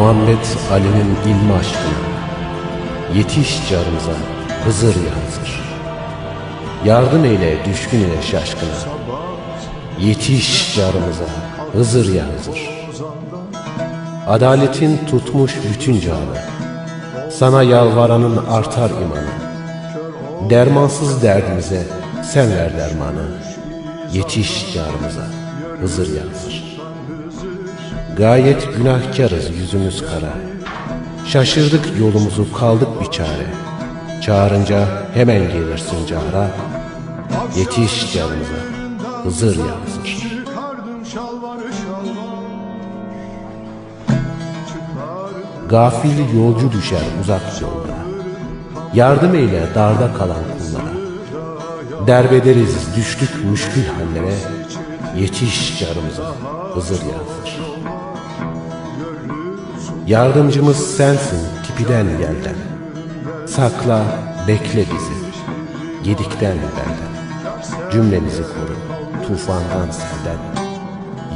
Muhammed Ali'nin ilmi aşkına Yetiş carımıza Hızır yazır Yardım eyle düşkün ile şaşkına. Yetiş carımıza Hızır yazır Adaletin tutmuş bütün canı. Sana yalvaranın artar imanı. Dermansız derdimize sen ver dermanı. Yetiş carımıza Hızır yazır Gayet günahkarız yüzümüz kara. Şaşırdık yolumuzu kaldık bir çare. Çağırınca hemen gelirsin cara Yetiş canımıza Hızır şalvar Çıkardım Gafil yolcu düşer uzak yolda. Yardım eyle darda kalan kullara. Derbederiz düştük müşkül hallere. Yetiş carımıza Hızır yazır Yardımcımız sensin tipiden yerden Sakla bekle bizi. Yedikten belden Cümlemizi koru tufandan senden.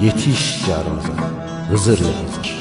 Yetiş carımıza Hızır. yazır